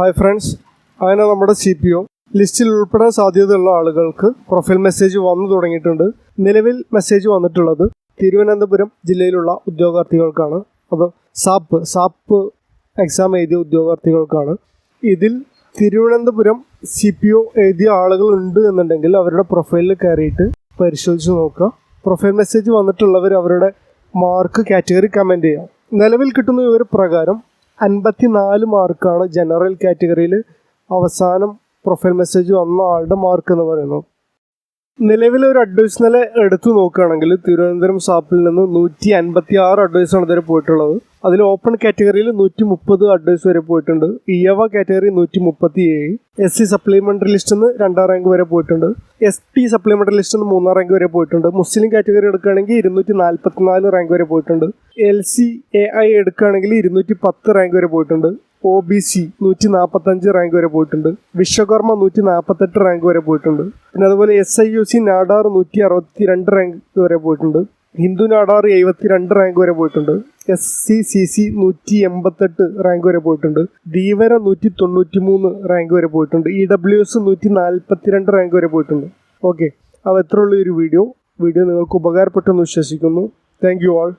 Hi friends അങ്ങനെ നമ്മുടെ C P O ലിസ്റ്റിൽ ഉൾപ്പെടാൻ സാധ്യതയുള്ള ആളുകൾക്ക് പ്രൊഫൈൽ മെസ്സേജ് വന്നു തുടങ്ങിയിട്ടുണ്ട്. നിലവിൽ മെസ്സേജ് വന്നിട്ടുള്ളത് തിരുവനന്തപുരം ജില്ലയിലുള്ള ഉദ്യോഗാർത്ഥികൾക്കാണ്. അപ്പോൾ സാപ്പ് സാപ്പ് എക്സാം എഴുതിയ ഉദ്യോഗാർത്ഥികൾക്കാണ്. ഇതിൽ തിരുവനന്തപുരം സി പി ഒ എഴുതിയ ആളുകൾ ഉണ്ട് എന്നുണ്ടെങ്കിൽ അവരുടെ പ്രൊഫൈലിൽ കയറിയിട്ട് പരിശോധിച്ച് നോക്കുക. പ്രൊഫൈൽ മെസ്സേജ് വന്നിട്ടുള്ളവർ അവരുടെ മാർക്ക് കാറ്റഗറി കമന്റ് ചെയ്യാം നിലവിൽ കിട്ടുന്ന വിവര പ്രകാരം അൻപത്തിനാല് മാർക്കാണ് ജനറൽ കാറ്റഗറിയിൽ അവസാനം പ്രൊഫൈൽ മെസ്സേജ് വന്ന ആളുടെ മാർക്ക് എന്ന് പറയുന്നത്. നിലവിലെ ഒരു അഡ്വൈസ് എടുത്തു നോക്കുകയാണെങ്കിൽ തിരുവനന്തപുരം സാപ്പിൽ നിന്ന് നൂറ്റി അൻപത്തി ആറ് അഡ്വൈസാണ് ഇതുവരെ പോയിട്ടുള്ളത്. അതിൽ ഓപ്പൺ കാറ്റഗറിയിൽ നൂറ്റി മുപ്പത് അഡ്വൈസ് വരെ പോയിട്ടുണ്ട്. ഇയവ കാറ്റഗറി നൂറ്റി മുപ്പത്തി ഏഴ് എസ് സി സപ്ലിമെന്ററി ലിസ്റ്റിൽ നിന്ന് രണ്ടാം റാങ്ക് വരെ പോയിട്ടുണ്ട്. എസ് ടി സപ്ലിമെന്ററി ലിസ്റ്റിൽ നിന്ന് മൂന്നാം റാങ്ക് വരെ പോയിട്ടുണ്ട്. മുസ്ലിം കാറ്റഗറി എടുക്കുകയാണെങ്കിൽ ഇരുന്നൂറ്റി നാൽപ്പത്തിനാല് റാങ്ക് വരെ പോയിട്ടുണ്ട്. എൽ സി എ ഐ എടുക്കുകയാണെങ്കിൽ ഇരുന്നൂറ്റി പത്ത് റാങ്ക് വരെ പോയിട്ടുണ്ട്. ഒ ബി സി നൂറ്റി നാൽപ്പത്തഞ്ച് റാങ്ക് വരെ പോയിട്ടുണ്ട്. വിശ്വകർമ്മ നൂറ്റി നാൽപ്പത്തെട്ട് റാങ്ക് വരെ പോയിട്ടുണ്ട്. പിന്നെ അതുപോലെ S I U C Nadar നൂറ്റി അറുപത്തി രണ്ട് റാങ്ക് വരെ പോയിട്ടുണ്ട്. ഹിന്ദു നാടാർ എഴുപത്തി രണ്ട് റാങ്ക് വരെ പോയിട്ടുണ്ട്. എസ് സി സി സി നൂറ്റി എൺപത്തെട്ട് റാങ്ക് വരെ പോയിട്ടുണ്ട്. ധീവര നൂറ്റി തൊണ്ണൂറ്റി മൂന്ന് റാങ്ക് വരെ പോയിട്ടുണ്ട്. ഇ ഡബ്ല്യു എസ് നൂറ്റി നാൽപ്പത്തിരണ്ട് റാങ്ക് വരെ പോയിട്ടുണ്ട്. ഓക്കെ അപ്പോൾ എത്ര ഉള്ള ഒരു വീഡിയോ വീഡിയോ നിങ്ങൾക്ക് ഉപകാരപ്പെട്ടെന്ന് വിശ്വസിക്കുന്നു. Thank you all